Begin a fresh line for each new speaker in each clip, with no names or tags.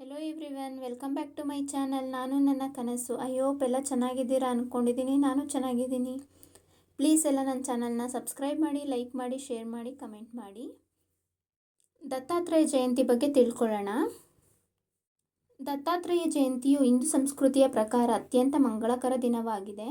Hello everyone welcome back to my channel ನಾನು ನನ್ನ ಕನಸು. ಅಯ್ಯೋ ಎಲ್ಲ ಚೆನ್ನಾಗಿದ್ದೀರಾ ಅಂದ್ಕೊಂಡಿದ್ದೀನಿ ನಾನು ಚೆನ್ನಾಗಿದ್ದೀನಿ. ಪ್ಲೀಸ್ ಎಲ್ಲ ನನ್ನ ಚಾನಲ್ನ ಸಬ್ಸ್ಕ್ರೈಬ್ ಮಾಡಿ ಲೈಕ್ ಮಾಡಿ ಶೇರ್ ಮಾಡಿ ಕಮೆಂಟ್ ಮಾಡಿ. ದತ್ತಾತ್ರೇಯ ಜಯಂತಿ ಬಗ್ಗೆ ತಿಳ್ಕೊಳ್ಳೋಣ. ದತ್ತಾತ್ರೇಯ ಜಯಂತಿಯು ಹಿಂದೂ ಸಂಸ್ಕೃತಿಯ ಪ್ರಕಾರ ಅತ್ಯಂತ ಮಂಗಳಕರ ದಿನವಾಗಿದೆ.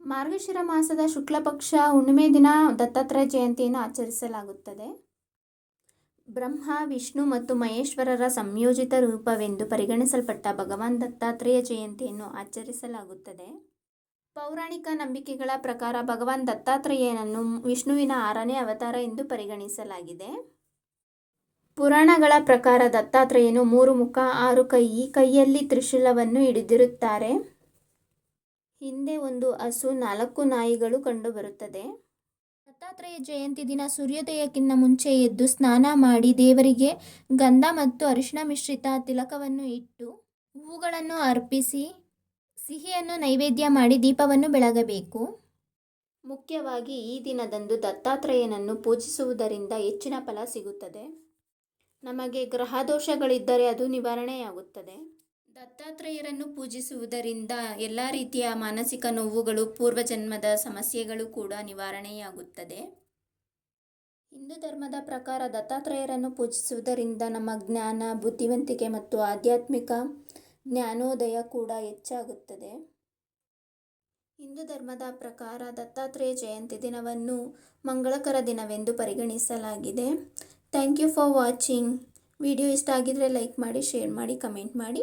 ಮಾರ್ಗಶಿರ ಮಾಸದ ಶುಕ್ಲ ಪಕ್ಷ ಹುಣ್ಣಿಮೆ ದಿನ ದತ್ತಾತ್ರೇಯ ಜಯಂತಿಯನ್ನು ಆಚರಿಸಲಾಗುತ್ತದೆ. ಬ್ರಹ್ಮ, ವಿಷ್ಣು ಮತ್ತು ಮಹೇಶ್ವರರ ಸಂಯೋಜಿತ ರೂಪವೆಂದು ಪರಿಗಣಿಸಲ್ಪಟ್ಟ ಭಗವಾನ್ ದತ್ತಾತ್ರೇಯ ಜಯಂತಿಯನ್ನು ಆಚರಿಸಲಾಗುತ್ತದೆ. ಪೌರಾಣಿಕ ನಂಬಿಕೆಗಳ ಪ್ರಕಾರ ಭಗವಾನ್ ದತ್ತಾತ್ರೇಯನನ್ನು ವಿಷ್ಣುವಿನ ಆರನೇ ಅವತಾರ ಎಂದು ಪರಿಗಣಿಸಲಾಗಿದೆ. ಪುರಾಣಗಳ ಪ್ರಕಾರ ದತ್ತಾತ್ರೇಯನು ಮೂರು ಮುಖ, ಆರು ಕೈ ಕೈಯಲ್ಲಿ ತ್ರಿಶೂಲವನ್ನು ಹಿಡಿದಿರುತ್ತಾರೆ. ಹಿಂದೆ ಒಂದು ಹಸು, ನಾಲ್ಕು ನಾಯಿಗಳು ಕಂಡುಬರುತ್ತದೆ. ದತ್ತಾತ್ರೇಯ ಜಯಂತಿ ದಿನ ಸೂರ್ಯೋದಯಕ್ಕಿಂತ ಮುಂಚೆ ಎದ್ದು ಸ್ನಾನ ಮಾಡಿ ದೇವರಿಗೆ ಗಂಧ ಮತ್ತು ಅರಿಶಿಣ ಮಿಶ್ರಿತ ತಿಲಕವನ್ನು ಇಟ್ಟು ಹೂಗಳನ್ನು ಅರ್ಪಿಸಿ ಸಿಹಿಯನ್ನು ನೈವೇದ್ಯ ಮಾಡಿ ದೀಪವನ್ನು ಬೆಳಗಬೇಕು. ಮುಖ್ಯವಾಗಿ ಈ ದಿನದಂದು ದತ್ತಾತ್ರೇಯನನ್ನು ಪೂಜಿಸುವುದರಿಂದ ಹೆಚ್ಚಿನ ಫಲ ಸಿಗುತ್ತದೆ. ನಮಗೆ ಗ್ರಹದೋಷಗಳಿದ್ದರೆ ಅದು ನಿವಾರಣೆಯಾಗುತ್ತದೆ. ದತ್ತಾತ್ರೇಯರನ್ನು ಪೂಜಿಸುವುದರಿಂದ ಎಲ್ಲ ರೀತಿಯ ಮಾನಸಿಕ ನೋವುಗಳು, ಪೂರ್ವಜನ್ಮದ ಸಮಸ್ಯೆಗಳು ಕೂಡ ನಿವಾರಣೆಯಾಗುತ್ತದೆ. ಹಿಂದೂ ಧರ್ಮದ ಪ್ರಕಾರ ದತ್ತಾತ್ರೇಯರನ್ನು ಪೂಜಿಸುವುದರಿಂದ ನಮ್ಮ ಜ್ಞಾನ, ಬುದ್ಧಿವಂತಿಕೆ ಮತ್ತು ಆಧ್ಯಾತ್ಮಿಕ ಜ್ಞಾನೋದಯ ಕೂಡ ಹೆಚ್ಚಾಗುತ್ತದೆ. ಹಿಂದೂ ಧರ್ಮದ ಪ್ರಕಾರ ದತ್ತಾತ್ರೇಯ ಜಯಂತಿ ದಿನವನ್ನು ಮಂಗಳಕರ ದಿನವೆಂದು ಪರಿಗಣಿಸಲಾಗಿದೆ. Thank you for watching video ಇಷ್ಟ ಆಗಿದರೆ ಲೈಕ್ ಮಾಡಿ, ಶೇರ್ ಮಾಡಿ, ಕಮೆಂಟ್ ಮಾಡಿ.